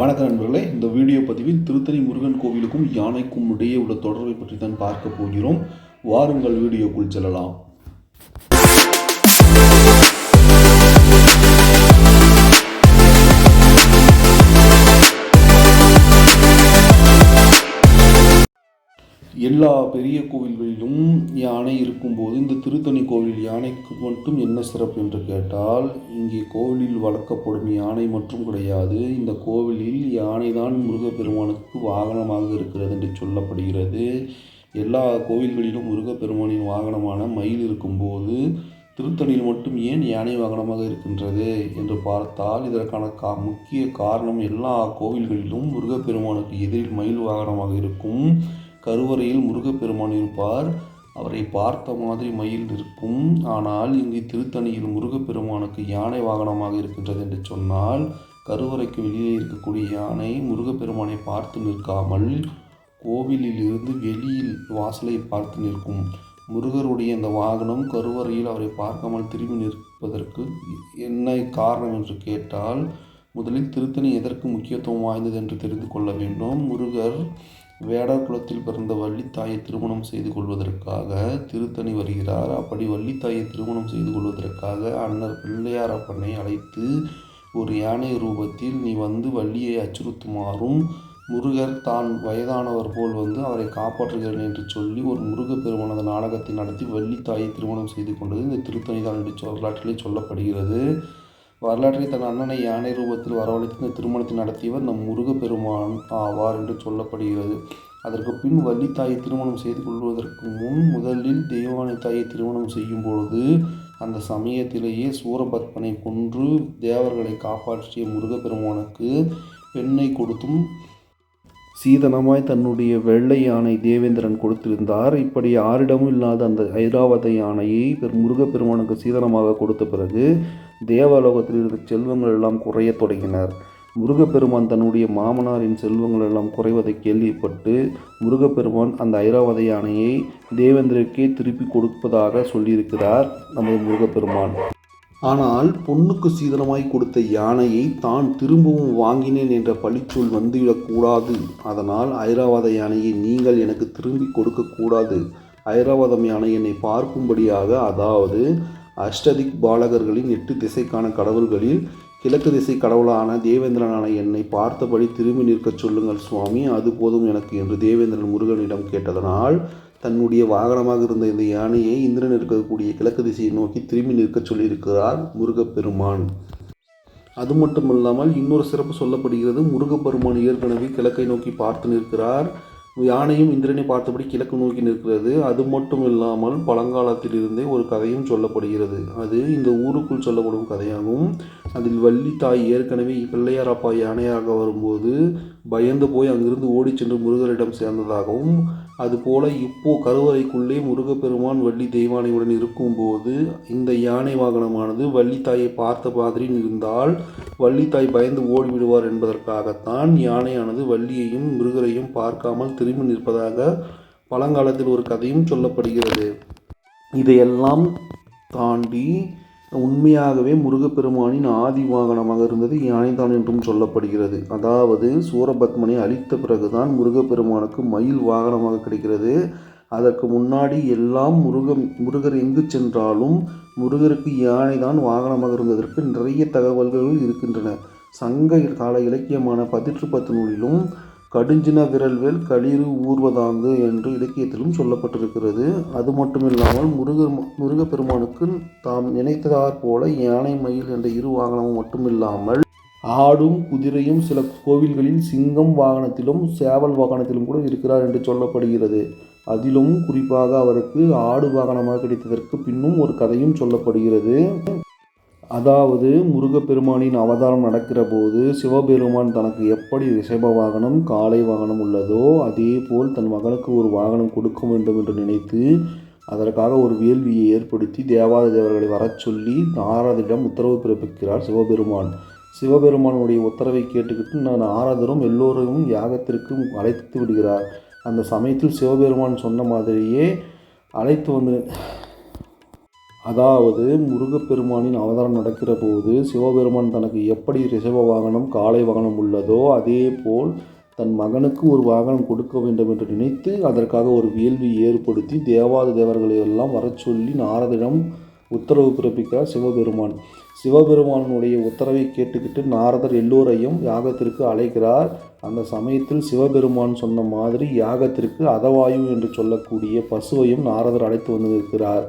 வணக்க நண்பர்களே இந்த வீடியோ பதிவில் திருத்தணி முருகன் கோவிலுக்கும் யானைக்கும் இடையே உள்ள தொடர்பை பற்றி தான் பார்க்க போகிறோம். வாருங்கள் வீடியோக்குள் செல்லலாம். எல்லா பெரிய கோவில்களிலும் யானை இருக்கும்போது இந்த திருத்தணி கோவில் யானைக்கு மட்டும் என்ன சிறப்பு என்று கேட்டால் இங்கே கோவிலில் வளர்க்கப்படும் யானை மட்டும் கிடையாது. இந்த கோவிலில் யானை தான் முருகப்பெருமானுக்கு வாகனமாக இருக்கிறது என்று சொல்லப்படுகிறது. எல்லா கோவில்களிலும் முருகப்பெருமானின் வாகனமான மயில் இருக்கும்போது திருத்தணியில் மட்டும் ஏன் யானை வாகனமாக இருக்கின்றது என்று பார்த்தால் இதற்கான கா முக்கிய காரணம் எல்லா கோவில்களிலும் முருகப்பெருமானுக்கு எதிரில் மயில் வாகனமாக இருக்கும். கருவறையில் முருகப்பெருமான் இருப்பார். அவரை பார்த்த மாதிரி மயில் இருக்கும் ஆனால் இங்கு திருத்தணியில் முருகப்பெருமானுக்கு யானை வாகனமாக இருக்கின்றது என்று சொன்னால் கருவறைக்கு வெளியே இருக்கக்கூடிய யானை முருகப்பெருமானை பார்த்து நிற்காமல் கோவிலில் இருந்து வெளியில் வாசலை பார்த்து நிற்கும். முருகருடைய இந்த வாகனம் கருவறையில் அவரை பார்க்காமல் திரும்பி நிற்பதற்கு என்ன காரணம் என்று கேட்டால் முதலில் திருத்தணி எதற்கு முக்கியத்துவம் வாய்ந்தது என்று தெரிந்து கொள்ள வேண்டும். முருகர் வேடர் குலத்தில் பிறந்த வள்ளித்தாயை திருமணம் செய்து கொள்வதற்காக திருத்தணி வருகிறார். அப்படி வள்ளித்தாயை திருமணம் செய்து கொள்வதற்காக அண்ணர் பிள்ளையாரப்பனை அழைத்து ஒரு யானை ரூபத்தில் நீ வந்து வள்ளியை அச்சுறுத்துமாறும் முருகர் தான் வயதானவர் போல் வந்து அவரை காப்பாற்றுகிறேன் என்று சொல்லி ஒரு முருகப்பெருமானது நாடகத்தை நடத்தி வள்ளித்தாயை திருமணம் செய்து கொண்டது இந்த திருத்தணி தான் என்று வரலாற்றிலே சொல்லப்படுகிறது. வரலாற்றில் தன் அண்ணனை யானை ரூபத்தில் வரவழைத்து இந்த திருமணத்தை நடத்தியவர் நம் முருகப்பெருமான் ஆவார் என்று சொல்லப்படுகிறது. அதற்கு பின் வள்ளித்தாயை திருமணம் செய்து கொள்வதற்கு முன் முதலில் தெய்வானை தாயை திருமணம் செய்யும் பொழுது அந்த சமயத்திலேயே சூரபத்மனை கொன்று தேவர்களை காப்பாற்றிய முருகப்பெருமானுக்கு பெண்ணை கொடுத்தும் சீதனமாய் தன்னுடைய வெள்ளை யானை தேவேந்திரன் கொடுத்திருந்தார். இப்படி யாரிடமும் இல்லாத அந்த ஐராவத யானையை பெரு முருகப்பெருமானுக்கு சீதனமாக கொடுத்த பிறகு தேவலோகத்தில் இருந்த செல்வங்கள் எல்லாம் குறையத் தொடங்கினர். முருகப்பெருமான் தன்னுடைய மாமனாரின் செல்வங்கள் எல்லாம் குறைவதை கேள்விப்பட்டு முருகப்பெருமான் அந்த ஐராவத யானையை தேவேந்திரக்கே திருப்பி கொடுப்பதாக சொல்லியிருக்கிறார் நமது முருகப்பெருமான். ஆனால் பொண்ணுக்கு சீதனமாய் கொடுத்த யானையை தான் திரும்பவும் வாங்கினேன் என்ற பழிச்சொல் வந்துவிடக்கூடாது அதனால் ஐராவத யானையை நீங்கள் எனக்கு திரும்பி கொடுக்கக்கூடாது ஐராவதம் யானை என்னை பார்க்கும்படியாக அதாவது அஷ்டதிக் பாலகர்களின் எட்டு திசைக்கான கடவுள்களில் கிழக்கு திசை கடவுளான தேவேந்திரனான என்னை பார்த்தபடி திரும்பி நிற்கச் சொல்லுங்கள் சுவாமி அது போதும் எனக்கு என்று தேவேந்திரன் முருகனிடம் கேட்டதனால் தன்னுடைய வாகனமாக இருந்த இந்த யானையை இந்திரன் இருக்கக்கூடிய கிழக்கு திசையை நோக்கி திரும்பி நிற்கச் சொல்லியிருக்கிறார் முருகப்பெருமான். அது மட்டுமல்லாமல் இன்னொரு சிறப்பு சொல்லப்படுகிறது முருகப்பெருமான் ஏற்கனவே கிழக்கை நோக்கி பார்த்து நிற்கிறார். யானையும் இந்திரனை பார்த்தபடி கிழக்கு நோக்கி நிற்கிறது. அது மட்டும் இல்லாமல் பழங்காலத்திலிருந்தே ஒரு கதையும் சொல்லப்படுகிறது. அது இந்த ஊருக்குள் சொல்லப்படும் கதையாகும். அதில் வள்ளி தாய் ஏற்கனவே பிள்ளையாரப்பா யானையாக வரும்போது பயந்து போய் அங்கிருந்து ஓடிச் சென்று முருகரிடம் சேர்ந்ததாகவும் அதுபோல இப்போ கருவறைக்குள்ளே முருகப்பெருமான் வள்ளி தெய்வானையுடன் இருக்கும்போது இந்த யானை வாகனமானது வள்ளித்தாயை பார்த்த மாதிரி இருந்தால் வள்ளித்தாய் பயந்து ஓடிவிடுவார் என்பதற்காகத்தான் யானையானது வள்ளியையும் முருகரையும் பார்க்காமல் திரும்பி நிற்பதாக பழங்காலத்தில் ஒரு கதையும் சொல்லப்படுகிறது. இதையெல்லாம் தாண்டி உண்மையாகவே முருகப்பெருமானின் ஆதி வாகனமாக இருந்தது யானைதான் என்றும் சொல்லப்படுகிறது. அதாவது சூரபத்மனை அழித்த பிறகுதான் முருகப்பெருமானுக்கு மயில் வாகனமாக கிடைக்கிறது. அதற்கு முன்னாடி எல்லாம் முருகம் முருகர் எங்கு சென்றாலும் முருகருக்கு யானை தான் வாகனமாக இருந்ததற்கு நிறைய தகவல்கள் இருக்கின்றன. சங்க கால இலக்கியமான பதிற்றுப்பத்து நூலிலும் கடுஞ்சின விரல்வேல் களிறு ஊர்வதாங்கு என்று இலக்கியத்திலும் சொல்லப்பட்டிருக்கிறது. அது மட்டுமில்லாமல் முருகர் முருகப்பெருமானுக்கு தாம் நினைத்ததாற் போல யானை மயில் என்ற இரு வாகனமும் மட்டுமில்லாமல் ஆடும் குதிரையும் சில கோவில்களில் சிங்கம் வாகனத்திலும் சேவல் வாகனத்திலும் கூட இருக்கிறார் என்று சொல்லப்படுகிறது. அதிலும் குறிப்பாக அவருக்கு ஆடு வாகனமாக கிடைத்ததற்கு பின்னும் ஒரு கதையும் சொல்லப்படுகிறது. அதாவது முருகப்பெருமானின் அவதாரம் நடக்கிற போது சிவபெருமான் தனக்கு எப்படி ரிஷப வாகனம் காளை வாகனம் உள்ளதோ அதே போல் தன் மகனுக்கு ஒரு வாகனம் கொடுக்க வேண்டும் என்று நினைத்து அதற்காக ஒரு வேள்வியை ஏற்படுத்தி தேவாத தேவர்களை வரச் சொல்லி நாரதிடம் உத்தரவு பிறப்பிக்கிறார் சிவபெருமான். சிவபெருமானுடைய உத்தரவை கேட்டுக்கிட்டு நான் ஆராதரும் எல்லோரையும் யாகத்திற்கு அழைத்து விடுகிறார். அந்த சமயத்தில் சிவபெருமான் சொன்ன மாதிரியே அழைத்து வந்து அதாவது முருகப்பெருமானின் அவதாரம் நடக்கிற போது சிவபெருமான் தனக்கு எப்படி ரிஷப வாகனம் காளை வாகனம் உள்ளதோ அதே போல் தன் மகனுக்கு ஒரு வாகனம் கொடுக்க வேண்டும் என்று நினைத்து அதற்காக ஒரு வேள்வி ஏற்படுத்தி தேவாத தேவர்களை எல்லாம் வர சொல்லி நாரதிடம் உத்தரவு பிறப்பிக்கிறார் சிவபெருமான். சிவபெருமானுடைய உத்தரவை கேட்டுக்கிட்டு நாரதர் எல்லோரையும் யாகத்திற்கு அழைக்கிறார். அந்த சமயத்தில் சிவபெருமான் சொன்ன மாதிரி யாகத்திற்கு அதவாயு என்று சொல்லக்கூடிய பசுவையும் நாரதர் அழைத்து வந்திருக்கிறார்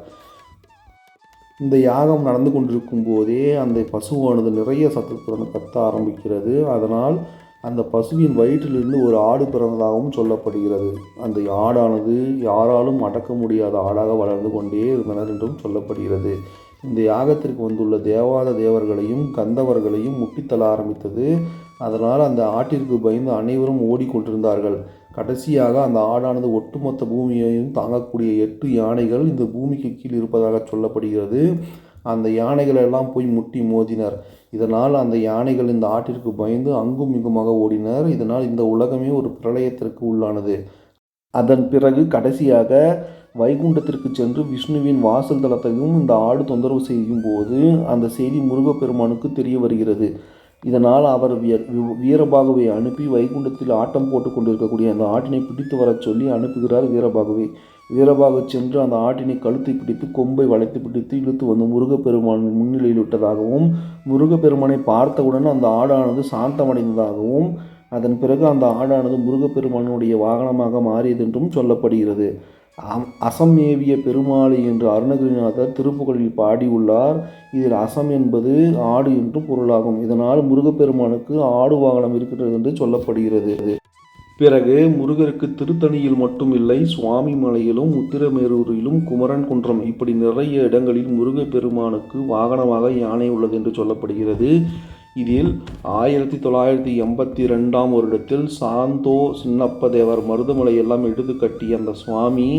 இந்த யாகம் நடந்து கொண்டிருக்கும் போதே அந்த பசுவானது நிறைய சத்தத்துடன் கத்த ஆரம்பிக்கிறது. அதனால் அந்த பசுவின் வயிற்றிலிருந்து ஒரு ஆடு பிறந்ததாகவும் சொல்லப்படுகிறது. அந்த ஆடானது யாராலும் அடக்க முடியாத ஆடாக வளர்ந்து கொண்டே இருந்தனர் என்றும் சொல்லப்படுகிறது. இந்த யாகத்திற்கு வந்துள்ள தேவாத தேவர்களையும் கந்தவர்களையும் முட்டித்தள ஆரம்பித்தது. அதனால் அந்த ஆட்டிற்கு பயந்து அனைவரும் ஓடிக்கொண்டிருந்தார்கள். கடைசியாக அந்த ஆடானது ஒட்டுமொத்த பூமியையும் தாங்கக்கூடிய எட்டு யானைகள் இந்த பூமிக்கு கீழ் இருப்பதாக சொல்லப்படுகிறது. அந்த யானைகள் எல்லாம் போய் முட்டி மோதினர். இதனால் அந்த யானைகள் இந்த ஆட்டிற்கு பயந்து அங்கும் இங்குமாக ஓடினர். இதனால் இந்த உலகமே ஒரு பிரளயத்திற்கு உள்ளானது. அதன் பிறகு கடைசியாக வைகுண்டத்திற்கு சென்று விஷ்ணுவின் வாசல் தளத்தையும் இந்த ஆடு தொந்தரவு செய்யும் போது அந்த செய்தி முருகப்பெருமானுக்கு தெரிய வருகிறது. இதனால் அவர் வீரபாகுவை அனுப்பி வைகுண்டத்தில் ஆட்டம் போட்டு கொண்டிருக்கக்கூடிய அந்த ஆட்டினை பிடித்து வரச் சொல்லி அனுப்புகிறார் வீரபாகுவை. வீரபாகு சென்று அந்த ஆட்டினை கழுத்தை பிடித்து கொம்பை வளைத்து பிடித்து இழுத்து வந்து முருகப்பெருமான் முன்னிலையில் விட்டதாகவும் முருகப்பெருமானை பார்த்தவுடன் அந்த ஆடானது சாந்தமடைந்ததாகவும் அதன் பிறகு அந்த ஆடானது முருகப்பெருமானுடைய வாகனமாக மாறியது என்றும் சொல்லப்படுகிறது. அம் ஏவிய பெருமாளி என்று அருணகிரிநாதர் திருப்புகழில் பாடியுள்ளார். இதில் அசம் என்பது ஆடு என்று பொருளாகும். இதனால் முருகப்பெருமானுக்கு ஆடு வாகனம் இருக்கிறது என்று சொல்லப்படுகிறது. பிறகு முருகருக்கு திருத்தணியில் மட்டுமில்லை சுவாமி மலையிலும் உத்திரமேரூரிலும் குமரன் குன்றம் இப்படி நிறைய இடங்களில் முருகப்பெருமானுக்கு வாகனமாக யானை உள்ளது என்று சொல்லப்படுகிறது. இதில் ஆயிரத்தி தொள்ளாயிரத்தி எண்பத்தி ரெண்டாம் வருடத்தில் சாந்தோ சின்னப்பதேவர் மருதமலை எல்லாம் எடுத்து கட்டிய அந்த சுவாமி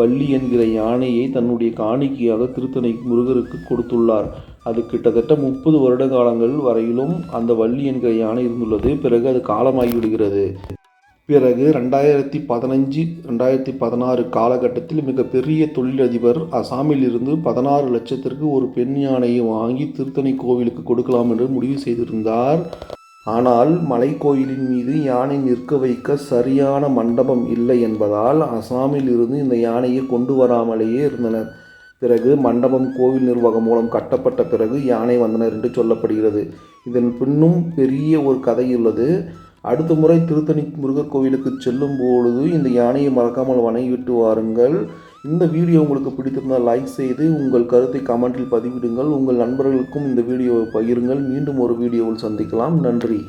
வள்ளி என்கிற யானையை தன்னுடைய காணிக்கையாக திருத்தணி முருகருக்கு கொடுத்துள்ளார். அது கிட்டத்தட்ட முப்பது வருட காலங்கள் வரையிலும் அந்த வள்ளி என்கிற யானை இருந்துள்ளது. பிறகு அது காலமாகி விடுகிறது பிறகு ரெண்டாயிரத்தி பதினஞ்சு ரெண்டாயிரத்தி பதினாறு காலகட்டத்தில் மிகப்பெரிய தொழிலதிபர் அசாமில் இருந்து பதினாறு லட்சத்திற்கு ஒரு பெண் யானையை வாங்கி திருத்தணி கோவிலுக்கு கொடுக்கலாம் என்று முடிவு செய்திருந்தார். ஆனால் மலைக்கோயிலின் மீது யானை நிற்க வைக்க சரியான மண்டபம் இல்லை என்பதால் அசாமில் இருந்து இந்த யானையை கொண்டு வராமலேயே இருந்தனர். பிறகு மண்டபம் கோவில் நிர்வாகம் மூலம் கட்டப்பட்ட பிறகு யானை வந்தனர் என்று சொல்லப்படுகிறது. இதன் பின்னும் பெரிய ஒரு கதை உள்ளது. அடுத்த முறை திருத்தணி முருகர் கோவிலுக்கு செல்லும் பொழுது இந்த யானையை மறக்காமல் வணங்கிவிட்டு வாருங்கள். இந்த வீடியோ உங்களுக்கு பிடித்திருந்தால் லைக் செய்து உங்கள் கருத்தை கமெண்டில் பதிவிடுங்கள். உங்கள் நண்பர்களுக்கும் இந்த வீடியோவை பகிருங்கள். மீண்டும் ஒரு வீடியோவில் சந்திக்கலாம். நன்றி.